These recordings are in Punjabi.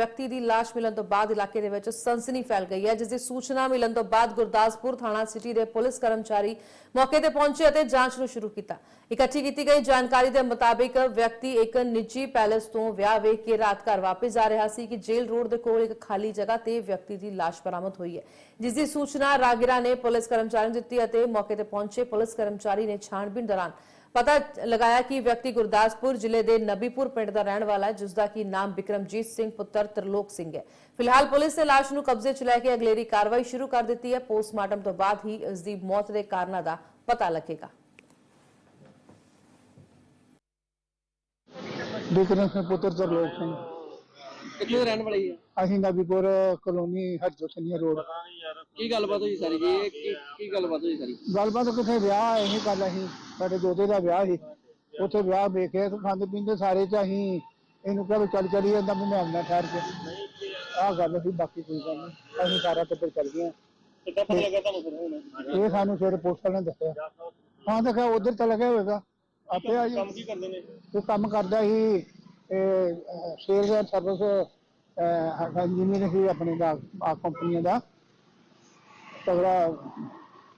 ਵਿਅਕਤੀ ਦੀ ਲਾਸ਼ ਮਿਲਣ ਤੋਂ ਬਾਅਦ ਇਲਾਕੇ ਦੇ ਵਿੱਚ ਸਨਸਨੀ ਫੈਲ ਗਈ ਹੈ ਜਿਸ ਦੀ ਸੂਚਨਾ ਮਿਲਣ ਤੋਂ ਬਾਅਦ ਗੁਰਦਾਸਪੁਰ ਥਾਣਾ ਸਿਟੀ ਦੇ ਪੁਲਿਸ ਕਰਮਚਾਰੀ ਮੌਕੇ ਤੇ ਪਹੁੰਚੇ ਅਤੇ ਜਾਂਚ ਨੂੰ ਸ਼ੁਰੂ ਕੀਤਾ। ਇਕੱਠੀ ਕੀਤੀ ਗਈ ਜਾਣਕਾਰੀ ਦੇ ਮੁਤਾਬਿਕ ਵਿਅਕਤੀ ਇੱਕ ਨਿੱਜੀ ਪੈਲੇਸ ਤੋਂ ਵਿਆਹ ਵੇਖ ਕੇ ਰਾਤ ਘਰ ਵਾਪਸ ਜਾ ਰਿਹਾ ਸੀ ਕਿ ਜੇਲ ਰੋਡ ਦੇ ਕੋਲ ਇੱਕ ਖਾਲੀ ਜਗ੍ਹਾ ਤੇ ਵਿਅਕਤੀ ਦੀ ਲਾਸ਼ ਬਰਾਮਦ ਹੋਈ ਹੈ ਜਿਸ ਦੀ ਸੂਚਨਾ ਰਾਗਿਰਾ ਨੇ ਪੁਲਿਸ ਕਰਮਚਾਰੀ ਨੂੰ ਦਿੱਤੀ ਅਤੇ ਮੌਕੇ ਤੇ ਪਹੁੰਚੇ ਪੁਲਿਸ ਕਰਮਚਾਰੀ ਨੇ ਛਾਣਬੀਣ ਦੌਰਾਨ ਪਤਾ ਲਗਾਇਆ ਕਿ ਵਿਅਕਤੀ ਗੁਰਦਾਸਪੁਰ ਜ਼ਿਲ੍ਹੇ ਦੇ ਨਬੀਪੁਰ ਪਿੰਡ ਦਾ ਰਹਿਣ ਵਾਲਾ ਹੈ ਜਿਸ ਦਾ ਕੀ ਨਾਮ ਵਿਕਰਮਜੀਤ ਸਿੰਘ ਪੁੱਤਰ ਤਰਲੋਕ ਸਿੰਘ ਹੈ। ਫਿਲਹਾਲ ਪੁਲਿਸ ਨੇ ਲਾਸ਼ ਨੂੰ ਕਬਜ਼ੇ 'ਚ ਲੈ ਕੇ ਅਗਲੇਰੀ ਕਾਰਵਾਈ ਸ਼ੁਰੂ ਕਰ ਦਿੱਤੀ ਹੈ। ਪੋਸਟਮਾਰਟਮ ਤੋਂ ਬਾਅਦ ਹੀ ਇਸ ਦੀ ਮੌਤ ਦੇ ਕਾਰਨਾਂ ਦਾ ਪਤਾ ਲੱਗੇਗਾ। ਵਿਕਰਮ ਸਿੰਘ ਪੁੱਤਰ ਤਰਲੋਕ ਸਿੰਘ। ਕਿੱਥੇ ਰਹਿਣ ਵਾਲੇ ਹੀ ਅਸੀਂ ਨਬੀਪੁਰ ਕਲੋਨੀ ਹਰਜੋ ਸੰਨੀਆ ਰੋਡ। ਕੀ ਗੱਲਬਾਤ ਹੋਈ ਸਾਰੀ ਜੀ? ਇਹ ਕੀ ਕੀ ਗੱਲਬਾਤ ਹੋਈ ਸਾਰੀ? ਗੱਲਬਾਤ ਕਿਥੇ ਵਿਆਹ ਇਹ ਗੱਲ ਅਸੀਂ ਸਾਡੇ ਦੋਤੇ ਦਾ ਵਿਆਹ ਸੀ। ਉੱਥੇ ਵਿਆਹ ਵੇਖਿਆ ਤੇ ਖਾਂਦੇ ਪੀਂਦੇ ਸਾਰੇ ਚ ਅਸੀਂ ਇਹਨੂੰ ਕਿਹਾ ਵੀ ਚੱਲ ਚਲੀ ਜਾਂਦਾ ਮੈਂ ਆਉਂਦਾ ਠਹਿਰ ਕੇ। ਆਹ ਗੱਲ ਸੀ ਬਾਕੀ ਕੋਈ ਗੱਲ ਨਹੀਂ। ਅਸੀਂ ਸਾਰਾ ਟੱਬਰ ਚੱਲ ਗਏ ਹਾਂ। ਕਿੱਦਾਂ ਪਤਾ ਲੱਗਾ ਤੁਹਾਨੂੰ ਫਿਰ ਹੁਣ? ਇਹ ਸਾਨੂੰ ਸਵੇਰੇ ਪੁਲਿਸ ਨੇ ਦੱਸਿਆ। ਹਾਂ ਕਿਹਾ ਉਧਰ ਚਲਾ ਗਿਆ ਹੋਵੇਗਾ ਆਪੇ ਆ ਜੀ। ਕੰਮ ਕੀ ਕਰਦੇ ਨੇ? ਉਹ ਕੰਮ ਕਰਦਾ ਸੀ ਸ਼ੇਅਰ ਦਾ ਸਰਵਿਸ ਇੰਜੀਨੀਅਰ ਸੀ ਆਪਣੇ ਦਾ ਆ ਕੰਪਨੀਆਂ ਦਾ। ਤਗੜਾ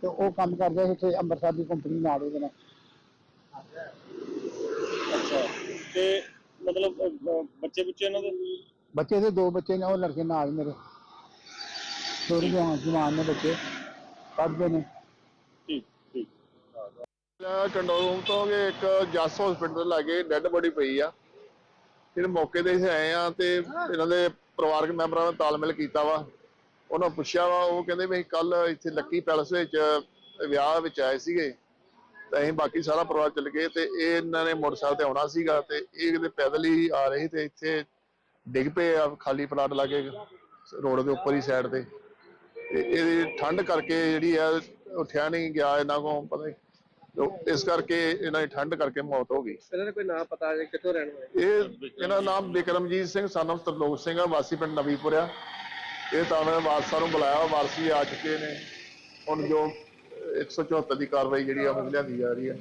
ਤੇ ਉਹ ਕੰਮ ਕਰਦਾ ਸੀ ਇੱਥੇ ਅੰਮ੍ਰਿਤਸਰ ਦੀ ਕੰਪਨੀ ਨਾਲ ਉਹਦੇ ਨਾਲ। ਅੱਛਾ। ਤੇ ਮਤਲਬ ਅਹ, ਅਹ, ਬੱਚੇ ਬੁੱਚੇ ਇਹਨਾਂ ਦੇ? ਬੱਚੇ ਦੇ ਦੋ ਬੱਚੇ ਨੇ ਉਹ ਲੜਕੇ ਨਾਲ ਮੇਰੇ। ਥੋੜੇ ਜਵਾਨ ਜਵਾਨ ਨੇ ਬੱਚੇ। ਪੜ੍ਹਦੇ ਨੇ। ਠੀਕ ਠੀਕ। ਕੰਡੋਮ ਤੋਂ ਕਿ ਇੱਕ ਜਸ ਹਸਪੀਟਲ ਲਾਗੇ ਡੈੱਡ ਬੋਡੀ ਪਈ ਆ। ਫਿਰ ਮੌਕੇ ਤੇ ਅਸੀਂ ਆਏ ਆ ਤੇ ਇਹਨਾਂ ਦੇ ਪਰਿਵਾਰਕ ਮੈਂਬਰਾਂ ਨਾਲ ਤਾਲਮੇਲ ਕੀਤਾ ਵਾ। ਉਹਨਾਂ ਪੁੱਛਿਆ ਵਾ ਉਹ ਕਹਿੰਦੇ ਵੀ ਕੱਲ ਇੱਥੇ ਲੱਕੀ ਪੈਲਸ ਵਿੱਚ ਵਿਆਹ ਵਿੱਚ ਆਏ ਸੀਗੇ। ਤੇ ਅਸੀਂ ਬਾਕੀ ਸਾਰਾ ਪਰਿਵਾਰ ਚੱਲ ਗਏ ਤੇ ਇਹ ਇਹਨਾਂ ਨੇ ਮੋਟਰਸਾਈਕਲ ਤੇ ਆਉਣਾ ਸੀਗਾ ਤੇ ਇਹ ਕਿਤੇ ਪੈਦਲ ਹੀ ਆ ਰਹੇ ਤੇ ਇੱਥੇ ਡਿੱਗ ਪਏ ਆ ਖਾਲੀ ਪਲਾਟ ਲਾਗੇ ਰੋਡ ਦੇ ਉੱਪਰ ਹੀ ਸਾਈਡ ਤੇ। ਤੇ ਇਹਦੀ ਠੰਡ ਕਰਕੇ ਜਿਹੜੀ ਆ ਉੱਠਿਆ ਨਹੀਂ ਗਿਆ ਇਹਨਾਂ ਕੋਲ ਪਤਾ ਨਹੀਂ। ਤੇ ਇਸ ਕਰਕੇ ਇਹਨਾਂ ਦੀ ਠੰਡ ਕਰਕੇ ਮੌਤ ਹੋ ਗਈ। ਇਹਨਾਂ ਨੇ ਕੋਈ ਨਾਂ ਪਤਾ ਜੇ ਕਿੱਥੋਂ ਰਹਿਣ ਵਾਲੇ? ਇਹ ਇਹਨਾਂ ਦਾ ਨਾਮ ਬਿਕਰਮਜੀਤ ਸਿੰਘ of ਤਰਲੋਕ ਸਿੰਘ ਆ ਵਾਸੀ ਪਿੰਡ ਨਵੀਪੁਰ ਆ। ਇਹ ਤਾਂ ਉਹਨਾਂ ਨੇ ਵਾਰਸਾਂ ਨੂੰ ਬੁਲਾਇਆ ਵਾਰਸੀ ਆ ਚੁੱਕੇ ਨੇ। ਹੁਣ ਜੋ 174 ਦੀ ਕਾਰਵਾਈ ਜਿਹੜੀ ਆ ਉਹ ਲਿਆਂਦੀ ਜਾ ਰਹੀ ਹੈ